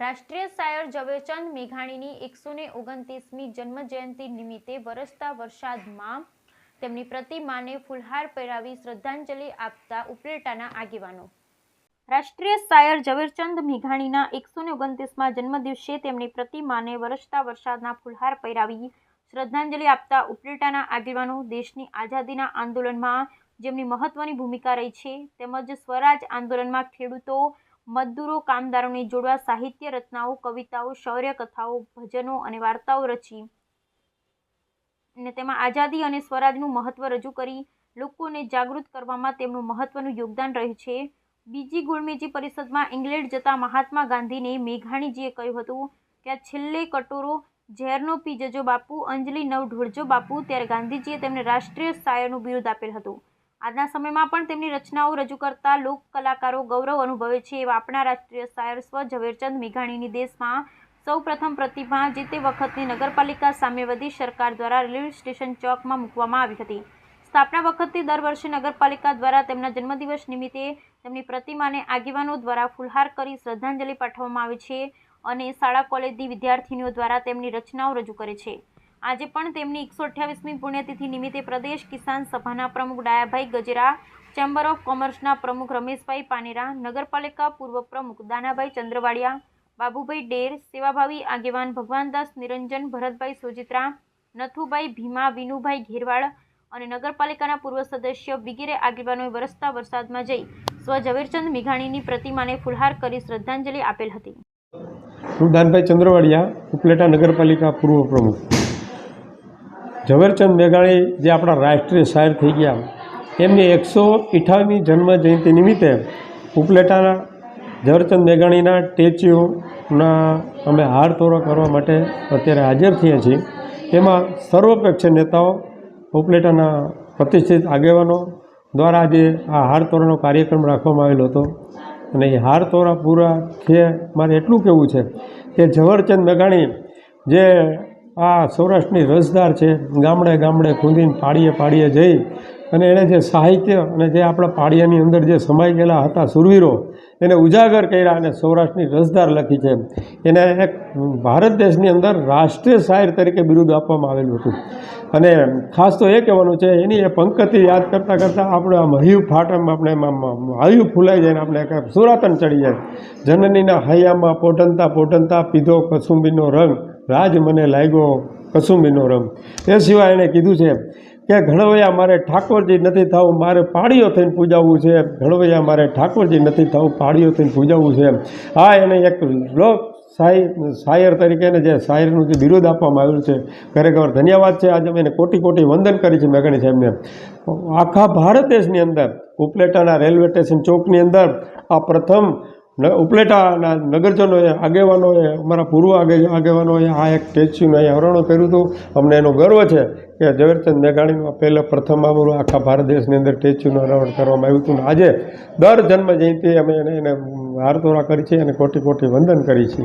રાષ્ટ્રીય શાયર ઝવેરચંદ મેઘાણીની એકસો ને ઓગણત્રીસમી જન્મજયંતિ નિમિત્તે વરસતા વરસાદમાં તેમની પ્રતિમાને ફૂલહાર પહેરાવી શ્રદ્ધાંજલિ આપતા ઉપલેટાના આગેવાનો. રાષ્ટ્રીય શાયર ઝવેરચંદ મેઘાણીના એકસો ને ઓગણત્રીસમાં જન્મદિવસે તેમની પ્રતિમાને વરસતા વરસાદના ફૂલહાર પહેરાવી શ્રદ્ધાંજલિ આપતા ઉપલેટાના આગેવાનો દેશની આઝાદીના આંદોલનમાં જેમની મહત્વની ભૂમિકા રહી છે, તેમજ સ્વરાજ આંદોલનમાં ખેડૂતો મજદૂરો, કામદારોને જોડવા સાહિત્ય રચનાઓ, કવિતાઓ શૌર્ય કથાઓ ભજનો અને વાર્તાઓ રચી અને તેમાં આઝાદી અને સ્વરાજનું મહત્વ રજૂ કરી લોકોને જાગૃત કરવામાં તેમનું મહત્વનું યોગદાન રહ્યું છે. બીજી ગુળમેજી પરિષદમાં ઇંગ્લેન્ડ જતા મહાત્મા ગાંધીને મેઘાણીજીએ કહ્યું હતું કે, આ છેલ્લે કટોરો ઝેરનો પી જજો બાપુ, અંજલિ નવ ઢોળજો બાપુ. ત્યારે ગાંધીજીએ તેમને રાષ્ટ્રીય શાયરનું બિરુદ આપેલ હતું. આજના સમયમાં પણ તેમની રચનાઓ રજૂ કરતા લોક કલાકારો ગૌરવ અનુભવે છે એવા આપણા રાષ્ટ્રીય શાયર સ્વ ઝવેરચંદ મેઘાણીની દેશમાં સૌ પ્રથમ પ્રતિભા જે તે વખતની નગરપાલિકા સામ્યવાદી સરકાર દ્વારા રેલવે સ્ટેશન ચોકમાં મૂકવામાં આવી હતી. સ્થાપના વખતથી દર વર્ષે નગરપાલિકા દ્વારા તેમના જન્મદિવસ નિમિત્તે તેમની પ્રતિમાને આગેવાનો દ્વારા ફુલહાર કરી શ્રદ્ધાંજલિ પાઠવવામાં આવે છે અને શાળા કોલેજની વિદ્યાર્થીનીઓ દ્વારા તેમની રચનાઓ રજૂ કરે છે. આજે પણ તેમની એકસો અઠ્યાવીસમી પુણ્યતિથિ નિમિત્તે પ્રદેશ કિસાન સભાના પ્રમુખ ડાયાભાઈ ગજેરા ચેમ્બર ઓફ કોમર્સના પ્રમુખ રમેશભાઈ પાનેરા, નગરપાલિકા પૂર્વ પ્રમુખ દાનાભાઈ ચંદ્રવાડિયા, બાબુભાઈ ડેર, સેવાભાવી આગેવાન ભગવાનદાસ નિરંજન, ભરતભાઈ સોજિત્રા, નથુભાઈ ભીમા, વિનુભાઈ ઘેરવાડ અને નગરપાલિકાના પૂર્વ સદસ્ય વગેરે આગેવાનોએ વરસતા વરસાદમાં જઈ સ્વ ઝવેરચંદ મેઘાણીની પ્રતિમાને ફુલહાર કરી શ્રદ્ધાંજલિ આપેલ હતી. હું ચંદ્રવાડિયા, ઉપલેટા નગરપાલિકા પૂર્વ પ્રમુખ. ઝવેરચંદ મેઘાણી જે આપણા રાષ્ટ્રીય શાયર થઈ ગયા, એમની એકસો અઠ્ઠાવીસમી જન્મ જયંતિ નિમિત્તે ઉપલેટાના ઝવેરચંદ મેઘાણીના સ્ટેચ્યુના અમે હાર તોરો કરવા માટે અત્યારે હાજર થયા છીએ. તેમાં સર્વપક્ષ નેતાઓ, ઉપલેટાના પ્રતિષ્ઠિત આગેવાનો દ્વારા આજે આ હાર તોરાનો કાર્યક્રમ રાખવામાં આવેલો હતો. અને એ હાર તોરા પૂરા છે મારે એટલું કહેવું છે કે ઝવેરચંદ મેઘાણી જે આ સૌરાષ્ટ્રની રસદાર છે. ગામડે ગામડે ખૂંદીને પાડીએ પાડીએ જઈ અને એણે જે સાહિત્ય અને જે આપણા પાડિયાની અંદર જે સમાઈ ગયેલા હતા સુરવીરો, એને ઉજાગર કર્યા અને સૌરાષ્ટ્રની રસદાર લખી છે. એને એક ભારત દેશની અંદર રાષ્ટ્રીય શાયર તરીકે બિરુદ આપવામાં આવેલું હતું. અને ખાસ તો એ કહેવાનું છે, એની એ પંક્તિ યાદ કરતાં કરતાં આપણે આમ હયું ફાટમ આપણે હૈયું ફૂલાઈ જાય આપણે સુરાતન ચડી જાય. જનનીના હૈયામાં પોટનતા પોટનતા પીધો કસુંબીનો રંગ. રાજ મને લાગ્યો, કસુંબીનો રમ. એ સિવાય એણે કીધું છે કે, ઘણવૈયા મારે ઠાકોરજી નથી થવું, મારે પાડીઓ થઈને પૂજાવવું છે. ઘણવૈયા મારે ઠાકોરજી નથી થવું પાડીઓ થઈને પૂજાવવું છે. આ એને એક લોક શાયર શાયર તરીકે જે શાયરનું જે બિરુદ આપવામાં આવ્યું છે ખરેખર ધન્યવાદ છે. આજે અમે એને કોટી કોટી વંદન કરી છે મેઘણી સાહેબને. આખા ભારત દેશની અંદર ઉપલેટાના રેલવે સ્ટેશન ચોકની અંદર આ પ્રથમ ઉપલેટાના નગરજનોએ, આગેવાનોએ, અમારા પૂર્વ આગે આગેવાનોએ આ એક સ્ટેચ્યુનું અહીં હરણો કર્યું હતું. અમને એનો ગર્વ છે કે ઝવેરચંદ મેઘાણીમાં પહેલાં પ્રથમ અમારું આખા ભારત દેશની અંદર સ્ટેચ્યુનું અનાવરણ કરવામાં આવ્યું હતું. આજે દર જન્મ જયંતિ અમે એને એને હારતોરા કરી છે અને કોટી કોટી વંદન કરી છે.